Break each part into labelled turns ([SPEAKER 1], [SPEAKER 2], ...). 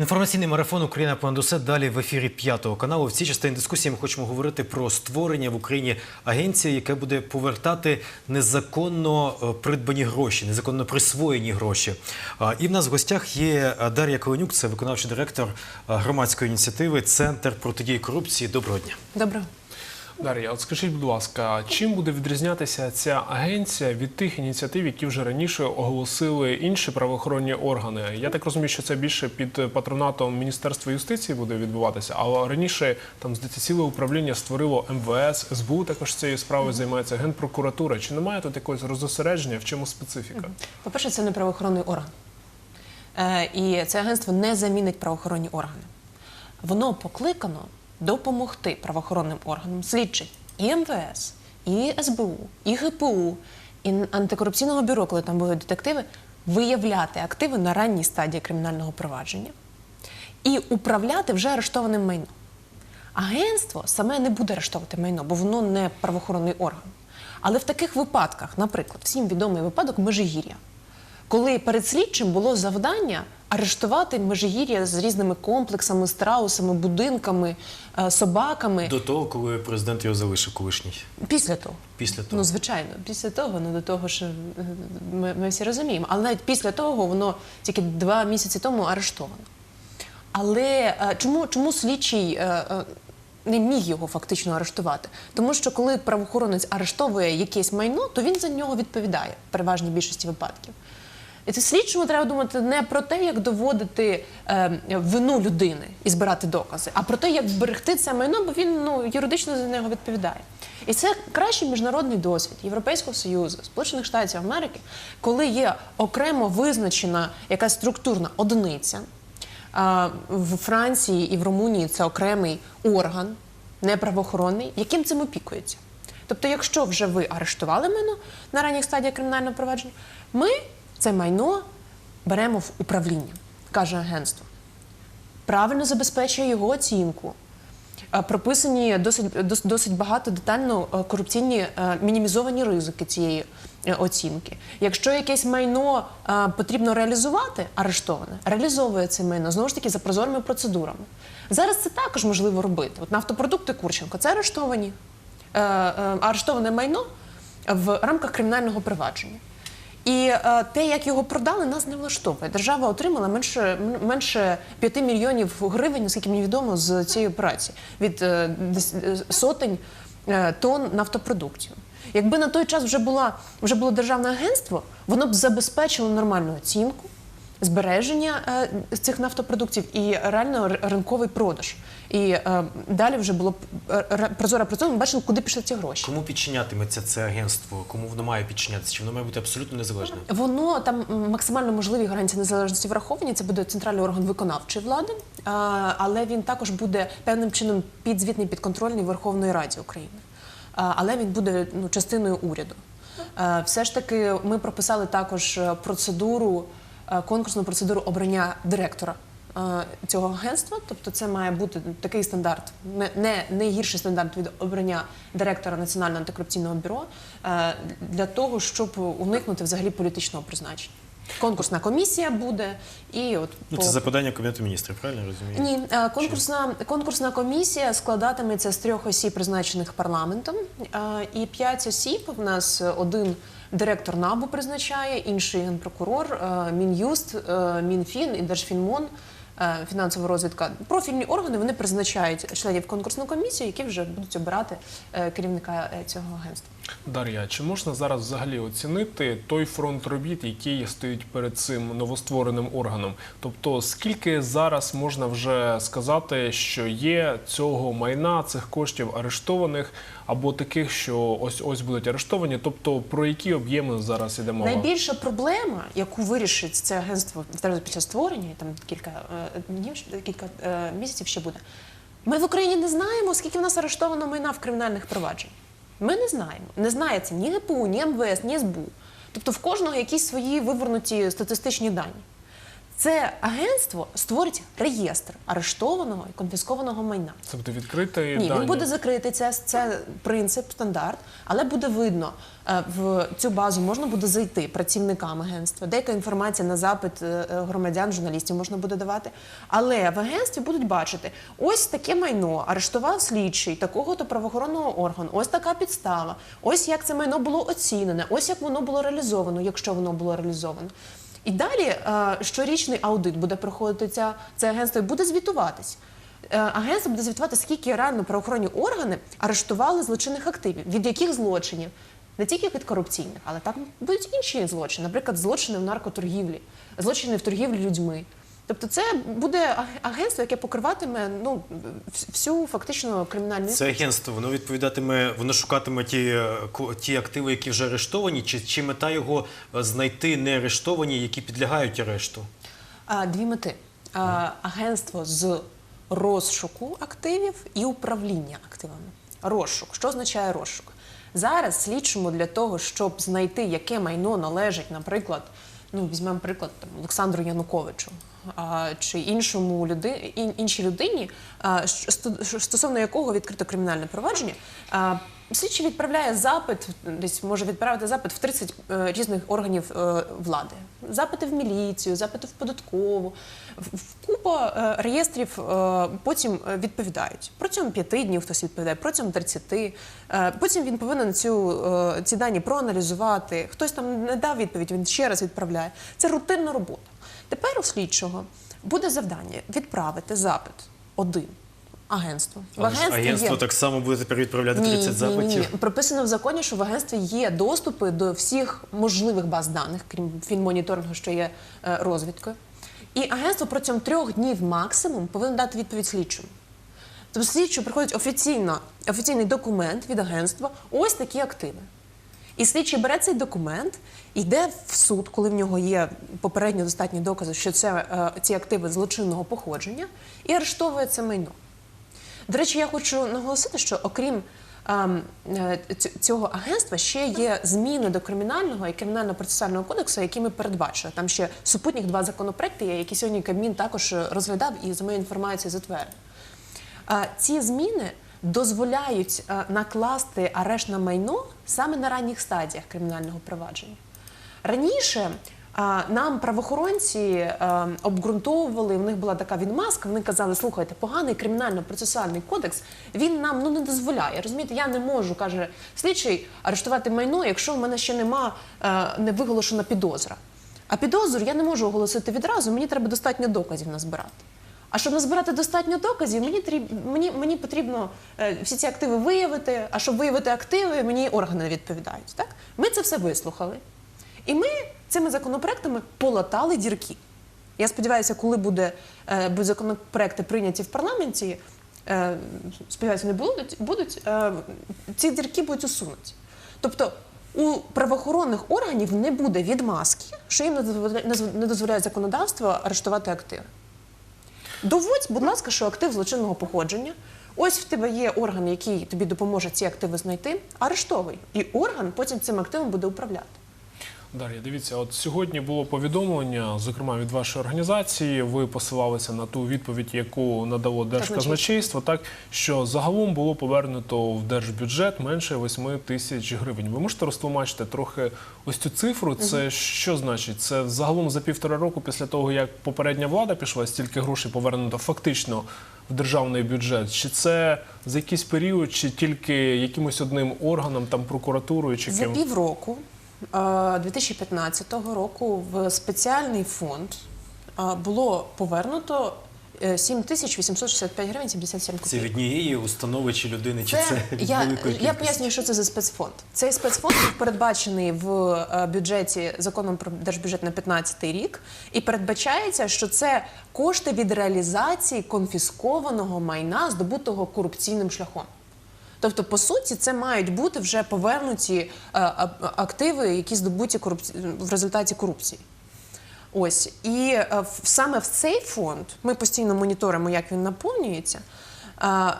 [SPEAKER 1] Інформаційний марафон Україна понад усе далі в ефірі п'ятого каналу. В цій частині дискусії ми хочемо говорити про створення в Україні агенції, яка буде повертати незаконно е, придбані гроші, незаконно присвоєні гроші. І в нас в гостях є е, Дар'я Коленюк, це виконавчий директор е, громадської ініціативи Центр протидії корупції. Доброго дня.
[SPEAKER 2] Добре.
[SPEAKER 3] Дар'я, от скажіть, будь ласка, чим буде відрізнятися ця агенція від тих ініціатив, які вже раніше оголосили інші правоохоронні органи? Я так розумію, що це більше під патронатом Міністерства юстиції буде відбуватися. А раніше там здається, ціле управління створило МВС, СБУ також цією справою займається Генпрокуратура. Чи немає тут якогось розосередження? В чому специфіка?
[SPEAKER 2] По-перше, це не правоохоронний орган. Е, і це агентство не замінить правоохоронні органи. Воно покликано допомогти правоохоронним органам слідчих і МВС, і СБУ, і ГПУ, і антикорупційного бюро, коли там були детективи, виявляти активи на ранній стадії кримінального провадження і управляти вже арештованим майном. Агентство саме не буде арештовувати майно, бо воно не правоохоронний орган. Але в таких випадках, наприклад, всім відомий випадок Межигір'я, коли перед слідчим було завдання арештувати Межигір'я з різними комплексами, страусами, будинками, е, собаками.
[SPEAKER 1] До того, коли президент його залишив колишній.
[SPEAKER 2] Після того.
[SPEAKER 1] Після того.
[SPEAKER 2] Ну, звичайно, після того, ну до того ж е, ми, ми всі розуміємо. Але навіть після того воно тільки два місяці тому арештовано. Але е, чому, чому слідчий не міг його фактично арештувати? Тому що коли правоохоронець арештовує якесь майно, то він за нього відповідає в переважній більшості випадків. І це слідчому треба думати не про те, як доводити е, вину людини і збирати докази, а про те, як вберегти це майно, бо він ну, юридично за нього відповідає. І це кращий міжнародний досвід Європейського Союзу, Сполучених Штатів Америки, коли є окремо визначена якась структурна одиниця. А, В Франції і в Румунії це окремий орган, не правоохоронний, яким цим опікується. Тобто, якщо вже ви арештували майно на ранніх стадіях кримінального провадження, ми це майно беремо в управління, каже агентство. Правильно забезпечує його оцінку. Е, Прописані досить, дос- досить багато детально е, корупційні е, мінімізовані ризики цієї оцінки. Якщо якесь майно потрібно реалізувати, арештоване, реалізовує це майно знову ж таки за прозорими процедурами. Зараз це також можливо робити. От нафтопродукти Курченко це арештовані, арештоване майно в рамках кримінального провадження. І е, те, як його продали, нас не влаштовує. Держава отримала менше, менше 5 мільйонів гривень, наскільки мені відомо, з цієї операції від е, е, сотень е, тонн нафтопродуктів. Якби на той час вже була вже було державне агентство, воно б забезпечило нормальну оцінку, збереження е, цих нафтопродуктів і реально ринковий продаж. І е, далі вже було е, прозора процедура, ми бачили, куди пішли ці гроші.
[SPEAKER 1] Кому підчинятиметься це агентство? Кому воно має підчинятися? Чи воно має бути абсолютно незалежним?
[SPEAKER 2] Воно там максимально можливі гарантії незалежності враховані. Це буде центральний орган виконавчої влади, але він також буде певним чином підзвітний підконтрольний Верховної Раді України. Але він буде ну, частиною уряду. Е, Все ж таки, ми прописали також процедуру, конкурсну процедуру обрання директора е, цього агентства. Тобто, це має бути такий стандарт, не, не, гірший стандарт від обрання директора Національного антикорупційного бюро е, для того, щоб уникнути взагалі політичного призначення. Конкурсна комісія буде і от
[SPEAKER 1] Ну,
[SPEAKER 2] по-
[SPEAKER 1] це за поданням Кабінету міністрів, правильно розумію?
[SPEAKER 2] ні, е, конкурсна, конкурсна комісія складатиметься з трьох осіб, призначених парламентом, е, і п'ять осіб. У нас один директор НАБУ призначає, інший генпрокурор, е, Мін'юст, е, Мінфін і Держфінмон. е, Фінансова розвідка, профільні органи вони призначають членів конкурсної комісії, які вже будуть обирати керівника цього агентства.
[SPEAKER 3] Дар'я, чи можна зараз взагалі оцінити той фронт робіт, який стоїть перед цим новоствореним органом? Тобто, скільки зараз можна вже сказати, що є цього майна, цих коштів арештованих, або таких, що ось ось будуть арештовані? Тобто, про які об'єми зараз іде мова?
[SPEAKER 2] Найбільша проблема, яку вирішить це агентство під час створення, там кілька е, днів, кілька е, місяців ще буде. Ми в Україні не знаємо, скільки в нас арештовано майна в кримінальних провадженнях. Ми не знаємо. Не знається ні ГПУ, ні МВС, ні СБУ. Тобто в кожного якісь свої вивернуті статистичні дані. Це агентство створить реєстр арештованого і конфіскованого майна.
[SPEAKER 3] Це буде відкритий
[SPEAKER 2] Ні,
[SPEAKER 3] дані.
[SPEAKER 2] він буде закритий. Це, це принцип, стандарт, але буде видно е, в цю базу можна буде зайти працівникам агентства. Деяка інформація на запит е, е, громадян, журналістів можна буде давати. Але в агентстві будуть бачити, ось таке майно арештував слідчий такого то правоохоронного органу. Ось така підстава. Ось як це майно було оцінене. Ось як воно було реалізовано, якщо воно було реалізовано. І далі е, щорічний аудит буде проходити ця, це агентство і буде звітуватись. Е, Агентство буде звітувати, скільки реально правоохоронні органи арештували злочинних активів, від яких злочинів, не тільки від корупційних, але там будуть інші злочини, наприклад, злочини в наркоторгівлі, злочини в торгівлі людьми. Тобто, це буде агентство, яке покриватиме ну всю фактично кримінальну
[SPEAKER 1] Це агентство, воно відповідатиме, воно шукатиме ті, е, ті активи, які вже арештовані, чи, чи мета його е, знайти не арештовані, які підлягають арешту?
[SPEAKER 2] А, Дві мети: А, агентство з розшуку активів і управління активами. Розшук. Що означає розшук? Зараз слідчому для того, щоб знайти, яке майно належить, наприклад, ну візьмемо приклад там, Олександру Януковичу. А, чи іншому люди, іншій людині, а, стосовно якого відкрито кримінальне провадження, а, слідчий відправляє запит, десь може відправити запит в 30 е, різних органів е, влади. Запити в міліцію, запити в податкову, в, купа е, реєстрів потім відповідають. Протягом п'яти днів хтось відповідає, протягом 30. Е, потім він повинен цю, ці дані проаналізувати. Хтось там не дав відповідь, він ще раз відправляє. Це рутинна робота. Тепер у слідчого буде завдання відправити запит один агентству. В
[SPEAKER 1] Але ж
[SPEAKER 2] агентстві
[SPEAKER 1] агентство
[SPEAKER 2] є...
[SPEAKER 1] так само буде тепер відправляти 30
[SPEAKER 2] Ні,
[SPEAKER 1] запитів.
[SPEAKER 2] ні, ні. Прописано в законі, що в агентстві є доступи до всіх можливих баз даних, крім фінмоніторингу, що є е, розвідкою. І агентство протягом трьох днів максимум повинно дати відповідь слідчому. Тобто слідчу приходить офіційно, офіційний документ від агентства, ось такі активи. І слідчий бере цей документ, йде в суд, коли в нього є попередньо достатні докази, що це е, ці активи злочинного походження, і арештовує це майно. До речі, я хочу наголосити, що окрім ем, е, ць- цього агентства ще є зміни до кримінального і кримінально-процесуального кодексу, які ми передбачили. Там ще супутніх два законопроекти які сьогодні Кабмін також е, розглядав і за моєю інформацією затвердив. Ці зміни дозволяють е, накласти арешт на майно саме на ранніх стадіях кримінального провадження. Раніше нам правоохоронці е, обґрунтовували, в них була така відмазка. Вони казали: слухайте, поганий кримінально-процесуальний кодекс він нам ну не дозволяє. Розумієте, я не можу, каже слідчий, арештувати майно, якщо в мене ще нема е, не виголошена підозра. А підозру я не можу оголосити відразу, мені треба достатньо доказів назбирати. А щоб назбирати достатньо доказів, мені мені, мені потрібно е, всі ці активи виявити. А щоб виявити активи, мені органи не відповідають. Так? Ми це все вислухали. І ми цими законопроектами полатали дірки. Я сподіваюся, коли буде, е, будуть законопроекти прийняті в парламенті, е, сподіваюся, не будуть, будуть е, ці дірки будуть усунуті. Тобто у правоохоронних органів не буде відмазки, що їм не дозволяє- законодавство арештувати активи. Доводь, будь ласка, що актив злочинного походження. Ось в тебе є орган, який тобі допоможе ці активи знайти, арештовуй. І орган потім цим активом буде управляти.
[SPEAKER 3] Дар'я, дивіться, от сьогодні було повідомлення, зокрема від вашої організації. Ви посилалися на ту відповідь, яку надало Держказначейство, так що загалом було повернуто в держбюджет менше 8 тисяч гривень. Ви можете розтлумачити трохи ось цю цифру? Це що значить? Це загалом за півтора року після того, як попередня влада пішла, стільки грошей повернуто фактично в державний бюджет? Чи це за якийсь період, чи тільки якимось одним органом, там прокуратурою, чи
[SPEAKER 2] За
[SPEAKER 3] ким?
[SPEAKER 2] півроку 2015 року в спеціальний фонд е, було повернуто е, 7865 гривень 77
[SPEAKER 1] Це
[SPEAKER 2] копійок.
[SPEAKER 1] від однієї установи чи людини, чи
[SPEAKER 2] Це,
[SPEAKER 1] це від
[SPEAKER 2] я, я пояснюю, що це за спецфонд. Цей спецфонд був передбачений в е, бюджеті законом про держбюджет на 15 рік, і передбачається, що це кошти від реалізації конфіскованого майна, здобутого корупційним шляхом. Тобто, по суті, це мають бути вже повернуті е, активи, які здобуті корупці... в результаті корупції. Ось і е, саме в цей фонд ми постійно моніторимо, як він наповнюється. е,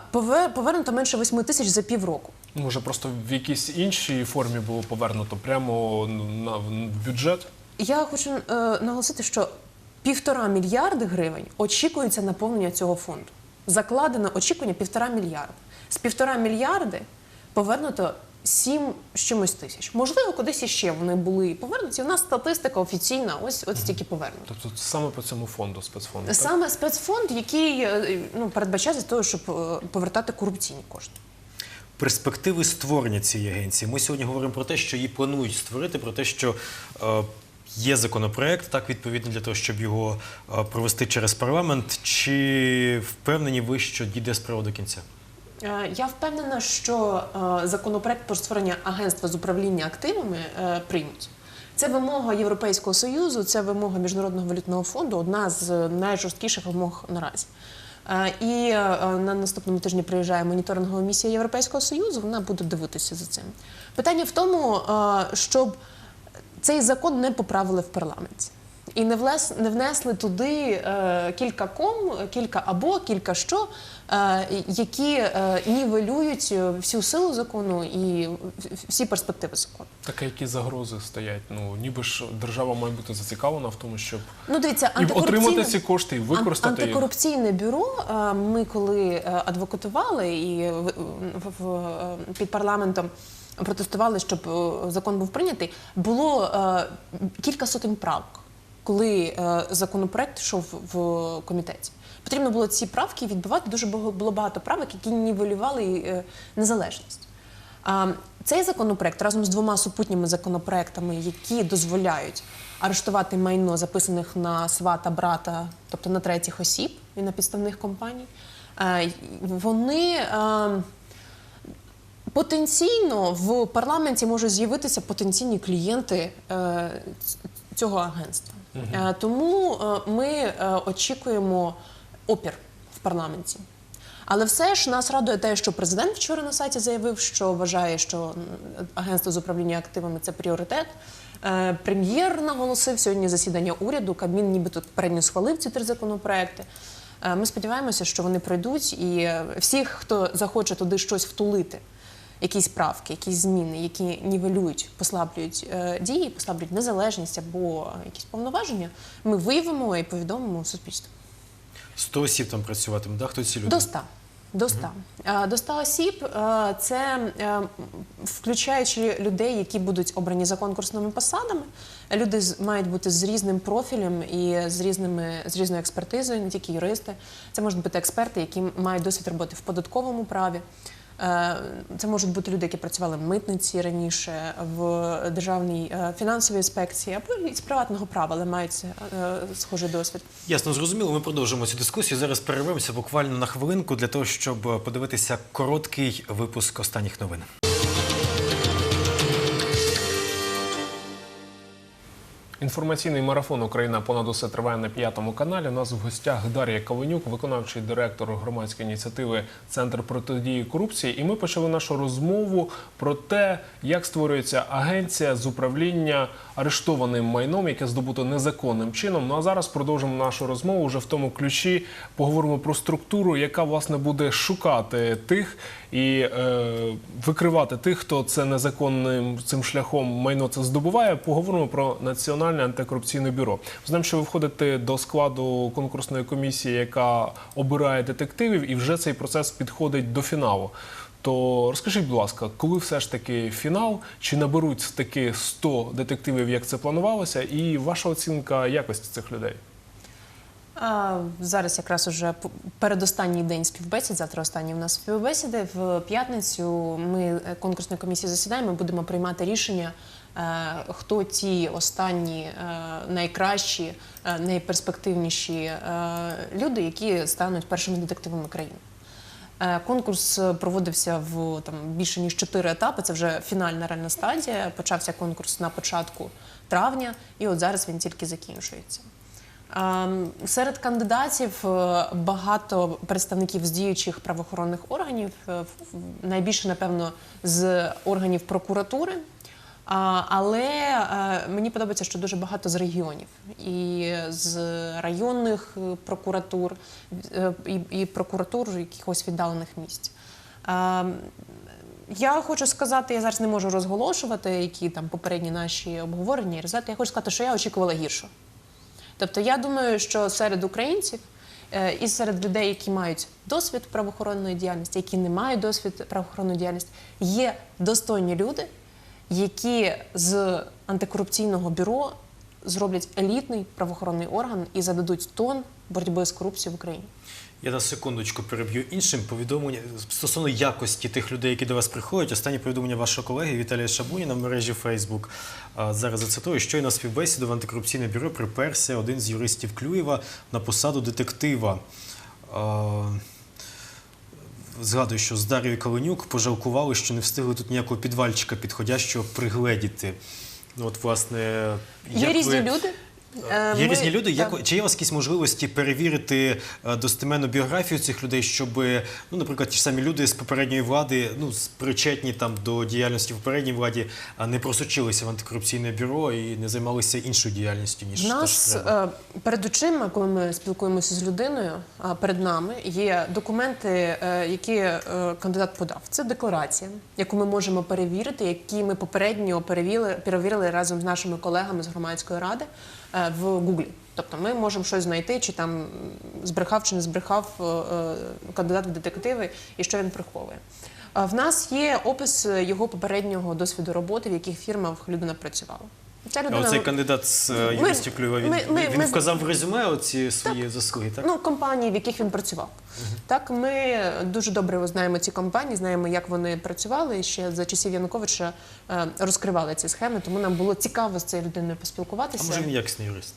[SPEAKER 2] Повернуто менше 8 тисяч за півроку.
[SPEAKER 3] Може, просто в якійсь іншій формі було повернуто прямо на в бюджет?
[SPEAKER 2] Я хочу е, наголосити, що півтора мільярди гривень очікується наповнення цього фонду. Закладено очікування півтора мільярда. З півтора мільярди повернуто сім з чимось тисяч. Можливо, кудись іще вони були повернуті. У нас статистика офіційна, ось ось стільки повернуто.
[SPEAKER 3] Тобто саме по цьому фонду спецфонду. так?
[SPEAKER 2] Саме спецфонд, який е, ну, передбачається для того, щоб е, повертати корупційні кошти.
[SPEAKER 1] Перспективи створення цієї агенції. Ми сьогодні говоримо про те, що її планують створити, про те, що е, є законопроект, так відповідно для того, щоб його е, провести через парламент. Чи впевнені ви, що дійде справа до кінця?
[SPEAKER 2] Е, Я впевнена, що е, законопроект про створення агентства з управління активами е, приймуть. Це вимога Європейського союзу, це вимога Міжнародного валютного фонду, одна з найжорсткіших вимог наразі. І на наступному тижні приїжджає моніторингова місія Європейського союзу. Вона буде дивитися за цим. Питання в тому, щоб цей закон не поправили в парламенті. І не, влес, не внесли туди е, кілька ком, кілька або, кілька що, е, які е, нівелюють всю силу закону і всі перспективи закону.
[SPEAKER 3] Таке, які загрози стоять. Ну ніби ж держава має бути зацікавлена в тому, щоб
[SPEAKER 2] Ну, дивіться,
[SPEAKER 3] і отримати ці кошти і використати їх.
[SPEAKER 2] антикорупційне бюро. е, Ми коли е, адвокатували і в, в- в- е, під парламентом протестували, щоб е, закон був прийнятий, було е, кілька сотень правок, коли е, законопроект йшов в комітеті. Потрібно було ці правки відбивати. Дуже було багато правок, які нівелювали е, незалежність. Цей законопроект разом з двома супутніми законопроектами, які дозволяють арештувати майно записаних на свата, брата, тобто на третіх осіб і на підставних компаній, е, вони потенційно в парламенті можуть з'явитися потенційні клієнти цього агентства. Е, Тому е, ми е, очікуємо опір в парламенті. Але все ж нас радує те, що президент вчора на сайті заявив, що вважає, що агентство з управління активами це пріоритет. Прем'єр наголосив сьогодні засідання уряду. Кабмін нібито передньо схвалив ці три законопроекти. Ми сподіваємося, що вони пройдуть, і всіх, хто захоче туди щось втулити, якісь правки, якісь зміни, які нівелюють, послаблюють е, дії, послаблюють незалежність або якісь повноваження, ми виявимо і повідомимо суспільству.
[SPEAKER 1] 100 осіб там працюватиме, да? хто ці люди?
[SPEAKER 2] До 100. До 100. Е, До 100 осіб е, це е, включаючи людей, які будуть обрані за конкурсними посадами. Люди мають бути з різним профілем і з різними з різною експертизою, не тільки юристи. Це можуть бути експерти, які мають досвід роботи в податковому праві. Е, Це можуть бути люди, які працювали в митниці раніше, в державній е, фінансовій інспекції або із приватного права, але мають е, схожий досвід.
[SPEAKER 1] Ясно, зрозуміло. Ми продовжимо цю дискусію. Зараз перервемося буквально на хвилинку для того, щоб подивитися короткий випуск останніх новин.
[SPEAKER 3] Інформаційний марафон Україна понад усе триває на п'ятому каналі. У нас в гостях Дар'я Кавенюк, виконавчий директор громадської ініціативи Центр протидії корупції. І ми почали нашу розмову про те, як створюється агенція з управління арештованим майном, яке здобуто незаконним чином. Ну а зараз продовжимо нашу розмову вже в тому ключі. Поговоримо про структуру, яка власне буде шукати тих і е, викривати тих, хто це незаконним цим шляхом майно це здобуває. Поговоримо про національне антикорупційне бюро. Знаємо, що ви входите до складу конкурсної комісії, яка обирає детективів, і вже цей процес підходить до фіналу. То розкажіть, будь ласка, коли все ж таки фінал, чи наберуть таки 100 детективів, як це планувалося, і ваша оцінка якості цих людей?
[SPEAKER 2] Зараз якраз уже передостанній день співбесід, завтра останні в нас співбесіди. В п'ятницю ми е, конкурсної комісії засідаємо, будемо приймати рішення, хто ті останні е, найкращі, е, найперспективніші е, люди, які стануть першими детективами країни. Е, Конкурс е, проводився в там більше ніж чотири етапи. Це вже фінальна реальна стадія. Почався конкурс на початку травня, і от зараз він тільки закінчується. Серед кандидатів е, багато представників з діючих правоохоронних органів, е, найбільше, напевно, з органів прокуратури. Але е, мені подобається, що дуже багато з регіонів і з районних е, прокуратур, е, і, і прокуратур якихось віддалених місць. Я хочу сказати, я зараз не можу розголошувати, які там попередні наші обговорення і результати. Я хочу сказати, що я очікувала гіршого. Тобто, я думаю, що серед українців і серед людей, які мають досвід правоохоронної діяльності, які не мають досвід правоохоронної діяльності, є достойні люди, які з антикорупційного бюро зроблять елітний правоохоронний орган і зададуть тон боротьби з корупцією в Україні.
[SPEAKER 1] Я на секундочку переб'ю іншим повідомлення стосовно якості тих людей, які до вас приходять. Останнє повідомлення вашого колеги Віталія Шабуніна в мережі. А, Зараз зацитую, щойно співбесіду в антикорупційне бюро приперся один з юристів Клюєва на посаду детектива. Згадую, що з Дар'єю Каленюк пожалкували, що не встигли тут ніякого підвальчика підходящого пригледіти. Ну, от, власне,
[SPEAKER 2] Є
[SPEAKER 1] як
[SPEAKER 2] різні
[SPEAKER 1] ви-
[SPEAKER 2] люди. Е,
[SPEAKER 1] Є
[SPEAKER 2] ми-
[SPEAKER 1] різні люди. Як, чи є у вас якісь можливості перевірити е, достеменну біографію цих людей, щоб, ну, наприклад, ті ж самі люди з попередньої влади, ну, причетні там до діяльності в попередній владі, не просочилися в антикорупційне бюро і не займалися іншою діяльністю, ніж
[SPEAKER 2] нас
[SPEAKER 1] треба?
[SPEAKER 2] е, перед очима, коли ми спілкуємося з людиною, перед нами є документи, е, які е, кандидат подав. Це декларація, яку ми можемо перевірити, які ми попередньо перевірили, перевірили разом з нашими колегами з громадської ради е, в Гуглі. Тобто ми можемо щось знайти, чи там збрехав чи не збрехав е, е, кандидат в детективи і що він приховує. В нас є опис його попереднього досвіду роботи, в яких фірмах людина працювала. Ця
[SPEAKER 1] А
[SPEAKER 2] людина
[SPEAKER 1] оцей кандидат з е,
[SPEAKER 2] Ми-
[SPEAKER 1] Клюєва, він,
[SPEAKER 2] ми- ми-
[SPEAKER 1] він
[SPEAKER 2] ми-
[SPEAKER 1] вказав в резюме оці свої заслуги, так?
[SPEAKER 2] Ну, компанії, в яких він працював. Так, ми дуже добре знаємо ці компанії, знаємо, як вони працювали і ще за часів Януковича е, розкривали ці схеми, тому нам було цікаво з цією людиною поспілкуватися.
[SPEAKER 1] а може він якісний юрист?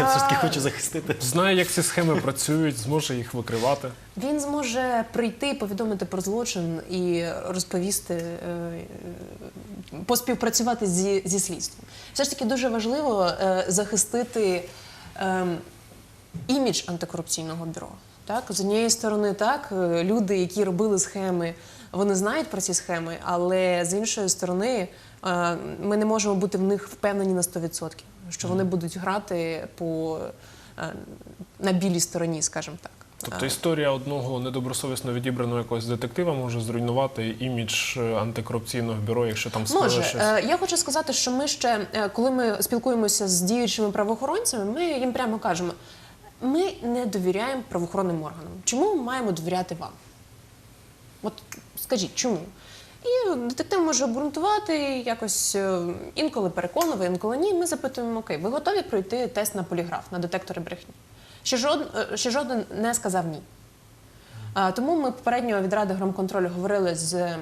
[SPEAKER 1] Я все ж таки хочу захистити.
[SPEAKER 3] Знає, як ці схеми працюють, зможе їх викривати.
[SPEAKER 2] Він зможе прийти, повідомити про злочин і розповісти, е, е, поспівпрацювати зі, зі слідством. Все ж таки дуже важливо е, захистити е, імідж антикорупційного бюро. Так, з однієї сторони, так, люди, які робили схеми, вони знають про ці схеми, але з іншої сторони, ми не можемо бути в них впевнені на 100%, що вони будуть грати по, е, на білій стороні, скажімо так.
[SPEAKER 3] Тобто
[SPEAKER 2] Е,
[SPEAKER 3] історія одного недобросовісно відібраного якогось детектива може зруйнувати імідж е, антикорупційного бюро, якщо там скаже
[SPEAKER 2] Може,
[SPEAKER 3] щось.
[SPEAKER 2] Е, я хочу сказати, що ми ще, е, коли ми спілкуємося з діючими правоохоронцями, ми їм прямо кажемо: ми не довіряємо правоохоронним органам. Чому ми маємо довіряти вам? От скажіть, чому? І детектив може обґрунтувати якось е, інколи переконливо, інколи ні. Ми запитуємо: окей, ви готові пройти тест на поліграф, на детектори брехні? Ще жоден, ще жоден не сказав ні. Тому ми попередньо від ради громконтролю говорили з е,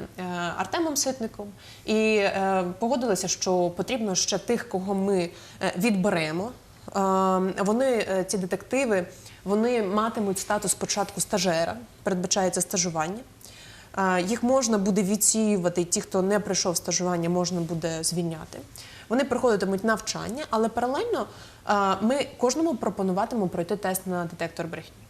[SPEAKER 2] Артемом Ситником і е, погодилися, що потрібно ще тих, кого ми відберемо. Вони, ці детективи, вони матимуть статус спочатку стажера, передбачається стажування. Їх можна буде відсіювати, ті, хто не пройшов стажування, можна буде звільняти. Вони проходитимуть навчання, але паралельно ми кожному пропонуватимемо пройти тест на детектор брехні.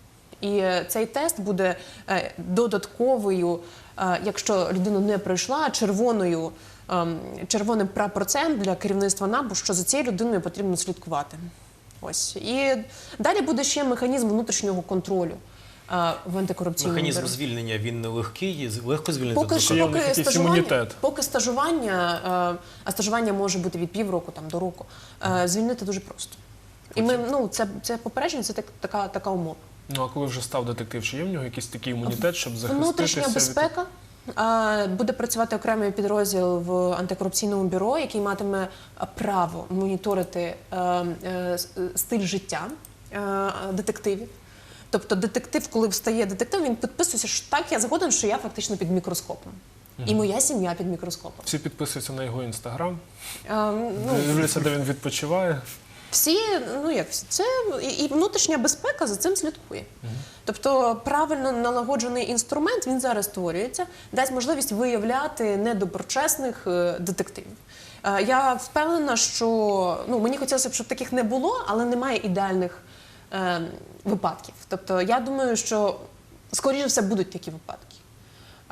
[SPEAKER 2] І е, цей тест буде е, додатковою, е, якщо людина не пройшла, червоною, ем, червоним прапорцем для керівництва НАБУ, що за цією людиною потрібно слідкувати. Ось і далі буде ще механізм внутрішнього контролю в антикорупційному
[SPEAKER 1] Механізм звільнення він не легкий, легко звільнити
[SPEAKER 2] Поки,
[SPEAKER 3] них
[SPEAKER 2] поки, стажування, поки стажування, е, а стажування може бути від півроку там, до року, е, звільнити дуже просто. І ми, ну, це, це попередження, це так, така, така умова.
[SPEAKER 3] Ну а коли вже став детектив, чи є в нього якийсь такий імунітет, щоб захиститися?
[SPEAKER 2] Внутрішня безпека. Буде працювати окремий підрозділ в антикорупційному бюро, який матиме право моніторити е, с- е, стиль життя детективів. Тобто, детектив, коли встає детектив, він підписується, що так, я згоден, що я фактично під мікроскопом. І моя сім'я під мікроскопом.
[SPEAKER 3] Всі підписуються на його інстаграм,
[SPEAKER 2] Е, ну,
[SPEAKER 3] дивляться, де він відпочиває.
[SPEAKER 2] всі, ну як всі, це і, і внутрішня безпека за цим слідкує. Тобто правильно налагоджений інструмент він зараз створюється, дасть можливість виявляти недоброчесних е, детективів. Е, я впевнена, що ну мені хотілося б, щоб таких не було, але немає ідеальних е, випадків. Тобто, я думаю, що скоріше все будуть такі випадки.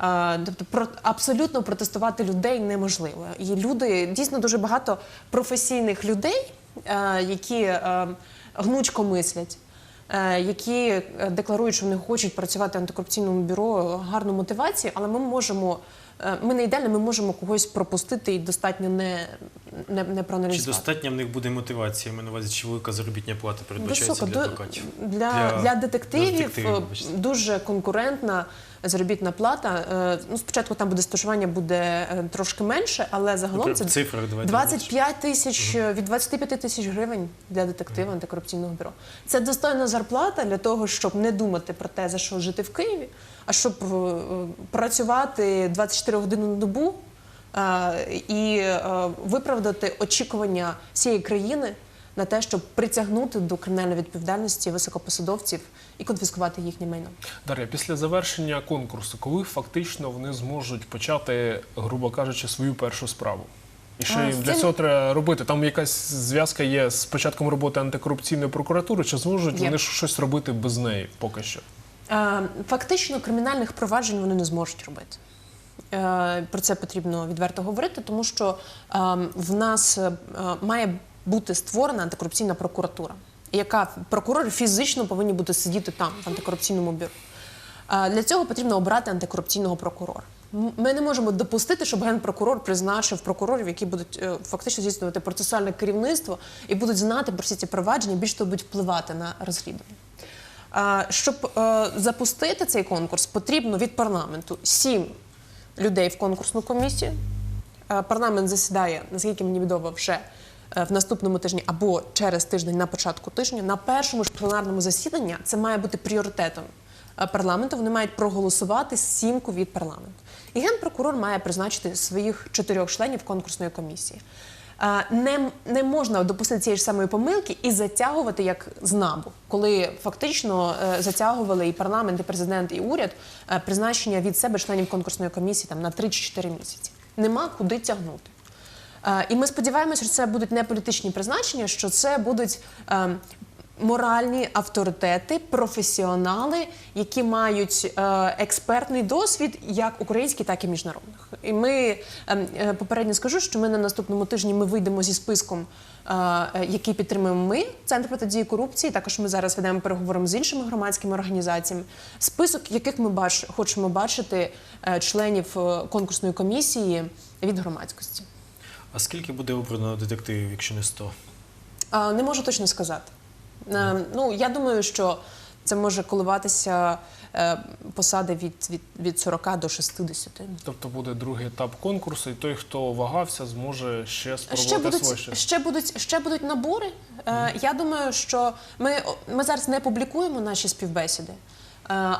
[SPEAKER 2] Е, Тобто про абсолютно протестувати людей неможливо. І люди дійсно дуже багато професійних людей, е, які е, гнучко мислять, е, які декларують, що вони хочуть працювати в антикорупційному бюро гарну мотивацію, але ми можемо ми не ідеально, ми можемо когось пропустити і достатньо не, не, не
[SPEAKER 1] Чи
[SPEAKER 2] проаналізувати.
[SPEAKER 1] достатня в них буде мотивація? Маю на увазі, чи велика заробітня плата передбачається
[SPEAKER 2] Висока.
[SPEAKER 1] для адвокатів?
[SPEAKER 2] Для,
[SPEAKER 1] Для-
[SPEAKER 2] для, детективів,
[SPEAKER 1] для детективів,
[SPEAKER 2] е, дуже конкурентна заробітна плата. Е, Ну, спочатку там буде стажування буде е, трошки менше, але загалом
[SPEAKER 1] Ну,
[SPEAKER 2] це
[SPEAKER 1] давайте
[SPEAKER 2] 25 тисяч е, від 25 тисяч гривень для детектива антикорупційного бюро. Це достойна зарплата для того, щоб не думати про те, за що жити в Києві, а щоб е, працювати 24 години на добу е, і е, виправдати очікування всієї країни на те, щоб притягнути до кримінальної відповідальності високопосадовців і конфіскувати їхнє майно.
[SPEAKER 3] Дар'я, після завершення конкурсу, коли фактично вони зможуть почати, грубо кажучи, свою першу справу? І що їм для цього треба робити? Там якась зв'язка є з початком роботи антикорупційної прокуратури, чи зможуть
[SPEAKER 2] Є.
[SPEAKER 3] вони щось робити без неї поки що?
[SPEAKER 2] Е, Фактично, кримінальних проваджень вони не зможуть робити. Е, Про це потрібно відверто говорити, тому що е, в нас має бути створена антикорупційна прокуратура, яка прокурори фізично повинні бути сидіти там, в антикорупційному бюро. Для цього потрібно обрати антикорупційного прокурора. Ми не можемо допустити, щоб генпрокурор призначив прокурорів, які будуть фактично здійснювати процесуальне керівництво і будуть знати про всі ці провадження, більш того будуть впливати на розслідування. Щоб е, запустити цей конкурс, потрібно від парламенту сім людей в конкурсну комісію. Е, Парламент засідає, наскільки мені відомо, вже е, в наступному тижні або через тиждень на початку тижня. На першому ж пленарному засіданні це має бути пріоритетом парламенту. Вони мають проголосувати сімку від парламенту. І генпрокурор має призначити своїх чотирьох членів конкурсної комісії. Не, не можна допустити цієї ж самої помилки і затягувати як з НАБУ, коли фактично е, затягували і парламент, і президент, і уряд е, призначення від себе членів конкурсної комісії там на 3 чи 4 місяці. Нема куди тягнути. Е, І ми сподіваємося, що це будуть не політичні призначення, що це будуть е, моральні авторитети, професіонали, які мають е, експертний досвід, як український, так і міжнародних. І ми е, е, попередньо скажу, що ми на наступному тижні ми вийдемо зі списком. е, Який підтримуємо ми, центр протидії корупції. Також ми зараз ведемо переговори з іншими громадськими організаціями. Список, яких ми бач, хочемо бачити членів конкурсної комісії від громадськості.
[SPEAKER 1] А скільки буде обрано детективів, якщо не 100?
[SPEAKER 2] Не можу точно сказати. Е, Ну, я думаю, що це може коливатися е, посади від, від, від 40 до 60.
[SPEAKER 3] Тобто буде другий етап конкурсу, і той, хто вагався, зможе ще
[SPEAKER 2] Ще
[SPEAKER 3] спробувати своє
[SPEAKER 2] будуть,
[SPEAKER 3] щастя.
[SPEAKER 2] ще будуть, ще будуть набори. Mm. Я думаю, що ми, ми зараз не публікуємо наші співбесіди,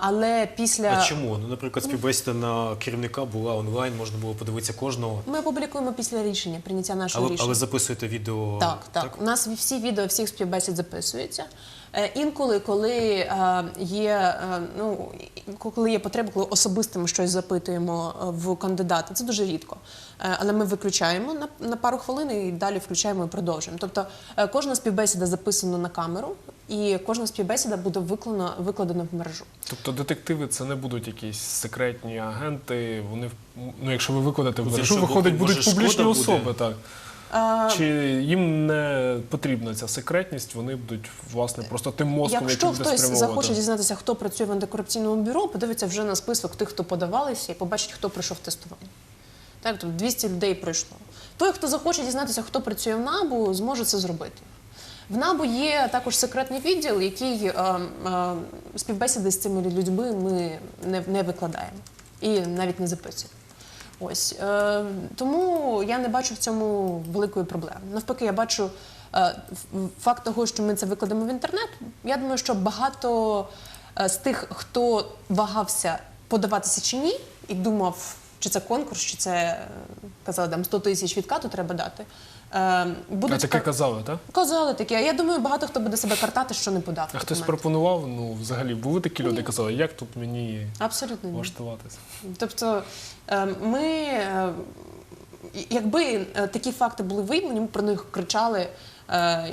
[SPEAKER 2] але після
[SPEAKER 1] А чому? Ну, наприклад, співбесіда на керівника була онлайн, можна було подивитися кожного.
[SPEAKER 2] ми публікуємо після рішення, прийняття нашого
[SPEAKER 1] Але,
[SPEAKER 2] рішення.
[SPEAKER 1] але записуєте відео.
[SPEAKER 2] Так, так. У нас всі відео всіх співбесід записуються. Е, Інколи, коли е, є е, ну коли є потреба, коли особисто ми щось запитуємо е, в кандидата, це дуже рідко. Е, Але ми виключаємо на, на пару хвилин і далі включаємо і продовжуємо. Тобто е, кожна співбесіда записана на камеру, і кожна співбесіда буде викладена, викладена в мережу.
[SPEAKER 3] Тобто детективи це не будуть якісь секретні агенти. Вони ну, якщо ви викладете в
[SPEAKER 1] це
[SPEAKER 3] мережу,
[SPEAKER 1] що,
[SPEAKER 3] виходить,
[SPEAKER 1] може,
[SPEAKER 3] будуть публічні
[SPEAKER 1] буде?
[SPEAKER 3] особи. Так
[SPEAKER 2] Е,
[SPEAKER 3] чи їм не потрібна ця секретність? Вони будуть власне просто тим мозком,
[SPEAKER 2] Якщо
[SPEAKER 3] який буде
[SPEAKER 2] хтось захоче дізнатися, хто працює в антикорупційному бюро, подивиться вже на список тих, хто подавалися, і побачить, хто пройшов тестування. Так, тобто 200 людей пройшло. Той, хто захоче дізнатися, хто працює в НАБУ, зможе це зробити. В НАБУ є також секретний відділ, який е, е, співбесіди з цими людьми ми не, не викладаємо і навіть не записуємо. Ось е, тому я не бачу в цьому великої проблеми. Навпаки, я бачу е, факт того, що ми це викладемо в інтернет. Я думаю, що багато е, з тих, хто вагався подаватися чи ні, і думав, чи це конкурс, чи це е, казали там 100 тисяч відкату треба дати. Е,
[SPEAKER 3] А таке казали, так?
[SPEAKER 2] казали таке. Я думаю, багато хто буде себе картати, що не подав.
[SPEAKER 3] А хтось пропонував, ну взагалі були такі люди, казали, як тут мені
[SPEAKER 2] Абсолютно
[SPEAKER 3] влаштуватися?
[SPEAKER 2] Тобто е, ми, е, якби такі факти були виявлені, ми про них кричали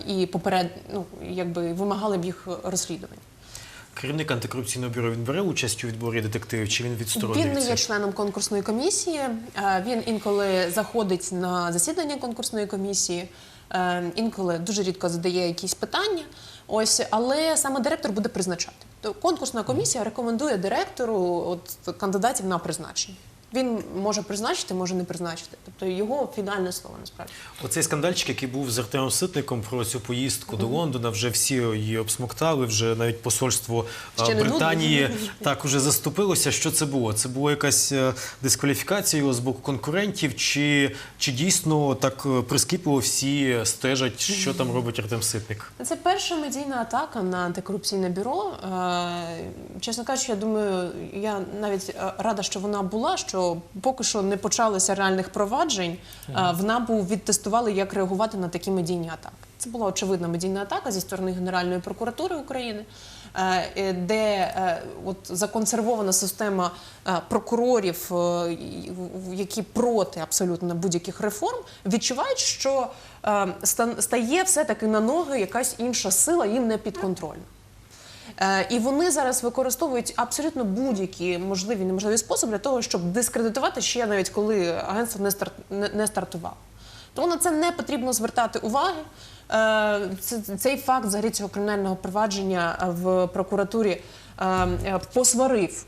[SPEAKER 2] і поперед, ну, якби вимагали б їх розслідування.
[SPEAKER 1] Керівник антикорупційного бюро він бере участь у відборі детективів, чи він
[SPEAKER 2] Він не є членом конкурсної комісії. е, Він інколи заходить на засідання конкурсної комісії, е, інколи дуже рідко задає якісь питання. Ось, але саме директор буде призначати. То конкурсна комісія рекомендує директору от, кандидатів на призначення. Він може призначити, може не призначити. Тобто його фінальне слово насправді.
[SPEAKER 1] Оцей скандальчик, який був з Артемом Ситником про цю поїздку до Лондона, вже всі її обсмоктали, вже навіть посольство
[SPEAKER 2] Ще
[SPEAKER 1] Британії так уже заступилося. Що це було? Це була якась е, дискваліфікація його з боку конкурентів, чи, чи дійсно так е, прискіпливо всі стежать, що там робить Артем Ситник?
[SPEAKER 2] Це перша медійна атака на антикорупційне бюро. Е, Чесно кажучи, я думаю, я навіть рада, що вона була, що поки що не почалося реальних проваджень. Е, В НАБУ відтестували, як реагувати на такі медійні атаки. Це була очевидна медійна атака зі сторони Генеральної прокуратури України, е, е, де от законсервована система прокурорів, які проти абсолютно будь-яких реформ, відчувають, що стає все-таки на ноги якась інша сила, їм не підконтрольна. Е, І вони зараз використовують абсолютно будь-які можливі неможливі способи для того, щоб дискредитувати ще навіть коли агентство не, старт, не, стартувало. Тому на це не потрібно звертати уваги. Е, Цей факт взагалі цього кримінального провадження в прокуратурі е, е, посварив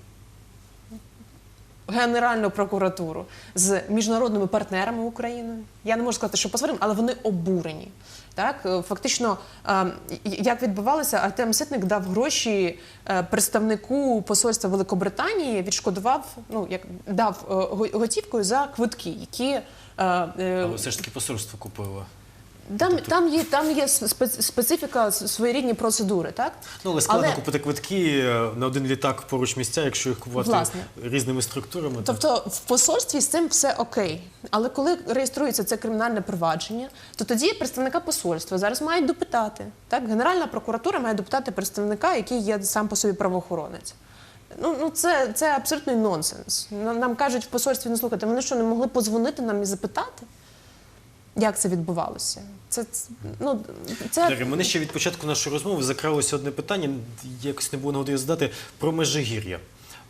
[SPEAKER 2] Генеральну прокуратуру з міжнародними партнерами України. Я не можу сказати, що посварив, але вони обурені. Так, Е, фактично, е, як відбувалося, Артем Ситник дав гроші е, представнику посольства Великобританії, відшкодував, ну як дав готівкою за квитки, які
[SPEAKER 1] Але все ж таки посольство купило.
[SPEAKER 2] Там, там є там є спе- специфіка своєрідні процедури, так
[SPEAKER 1] Ну, але складно
[SPEAKER 2] Але-
[SPEAKER 1] купити квитки е, на один літак поруч місця, якщо їх купувати
[SPEAKER 2] Власне.
[SPEAKER 1] різними структурами. то-
[SPEAKER 2] Тобто в посольстві з цим все окей. Але коли реєструється це кримінальне провадження, то тоді представника посольства зараз мають допитати. Так, Генеральна прокуратура має допитати представника, який є сам по собі правоохоронець. Ну, ну це, це абсолютний нонсенс. Нам, кажуть в посольстві, ну слухайте, вони що не могли подзвонити нам і запитати, як це відбувалося? Це, ну це
[SPEAKER 1] Дарі, мене ще від початку нашої розмови закралося одне питання, якось не було нагоди задати про Межигір'я.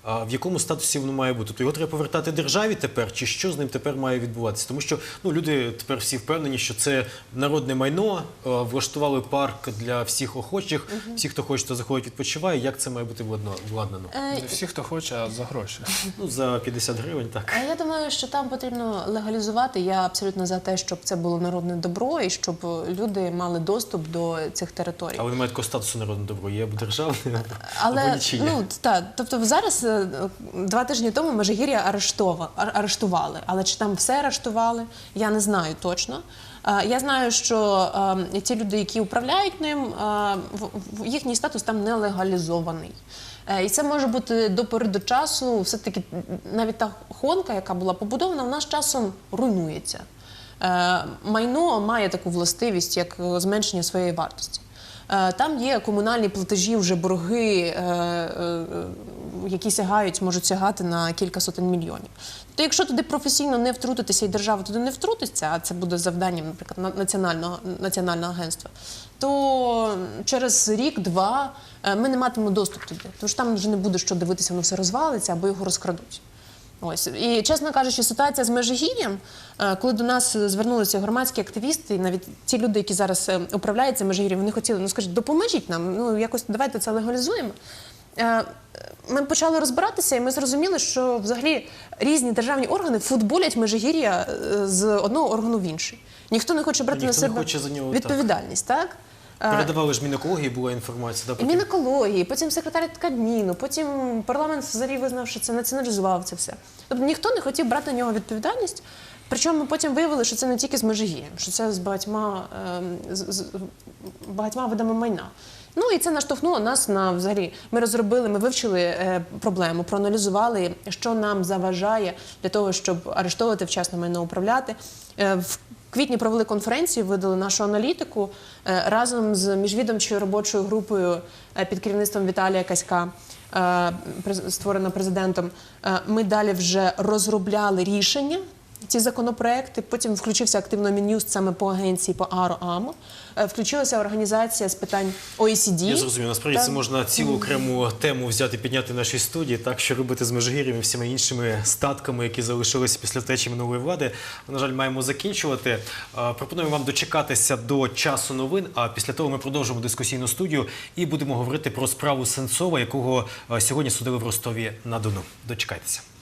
[SPEAKER 1] А в якому статусі воно має бути? То його треба повертати державі тепер, чи що з ним тепер має відбуватися? Тому що ну, люди тепер всі впевнені, що це народне майно, влаштували парк для всіх охочих, всі, хто хоче, то заходить, відпочиває. Як це має бути владно- владнано?
[SPEAKER 2] е,
[SPEAKER 3] Не всі, хто хоче, а за гроші.
[SPEAKER 1] Ну, за 50 гривень, так.
[SPEAKER 2] Я думаю, що там потрібно легалізувати. Я абсолютно за те, щоб це було народне добро і щоб люди мали доступ до цих територій.
[SPEAKER 1] Але вони мають такого статусу народне добро, є державне або
[SPEAKER 2] Але
[SPEAKER 1] нічиє.
[SPEAKER 2] ну так, тобто зараз е, два тижні тому Межигір'я арештували. Але чи там все арештували, я не знаю точно. Е, Я знаю, що е, ті люди, які управляють ним, е, їхній статус там не легалізований. Е, І це може бути до пори до часу. Все-таки навіть та хонка, яка була побудована, вона з часом руйнується. Е, Майно має таку властивість, як е, зменшення своєї вартості. Е, Там є комунальні платежі, вже борги, е, е, е, які сягають, можуть сягати на кілька сотень мільйонів. То якщо туди професійно не втрутитися і держава туди не втрутиться, а це буде завданням, наприклад, національного національного агентства, то через рік-два е, ми не матимемо доступ туди. Тому що там вже не буде що дивитися, воно все розвалиться або його розкрадуть. Ось і чесно кажучи, ситуація з Межигір'ям, е, коли до нас звернулися громадські активісти, і навіть ті люди, які зараз е, управляють Межигір'ям, вони хотіли, ну скажіть, допоможіть нам, ну якось давайте це легалізуємо. Е, Ми почали розбиратися, і ми зрозуміли, що взагалі різні державні органи футболять Межигір'я е, з одного органу в інший. Ніхто не хоче брати
[SPEAKER 1] Ніхто
[SPEAKER 2] на себе
[SPEAKER 1] хоче за нього,
[SPEAKER 2] відповідальність, так? Е,
[SPEAKER 1] Передавали ж Мінекології, була інформація. Да, потім-
[SPEAKER 2] Мінекології, потім секретаріат Кабміну, потім парламент взагалі визнав, що це націоналізував це все. Тобто ніхто не хотів брати на нього відповідальність. Причому ми потім виявили, що це не тільки з Межигір'ям, що це з багатьма, ем, з, з багатьма видами майна. Ну і це наштовхнуло нас на взагалі. Ми розробили, ми вивчили е, проблему, проаналізували, що нам заважає для того, щоб арештовувати вчасно майно управляти. Е, в квітні провели конференцію, видали нашу аналітику е, разом з міжвідомчою робочою групою е, під керівництвом Віталія Каська, е, створена президентом. Е, Ми далі вже розробляли рішення. Ці законопроекти потім включився активно Мін'юст саме по агенції по АРО АМО. Е, Включилася організація з питань OECD.
[SPEAKER 1] Я зрозумів, насправді це можна цілу окрему тему взяти, підняти в нашій студії, так що робити з Межигір'ям і всіма іншими статками, які залишилися після втечі минулої влади. На жаль, маємо закінчувати. А, Пропоную вам дочекатися до часу новин. А після того ми продовжимо дискусійну студію і будемо говорити про справу Сенцова, якого сьогодні судили в Ростові на Дону. Дочекайтеся.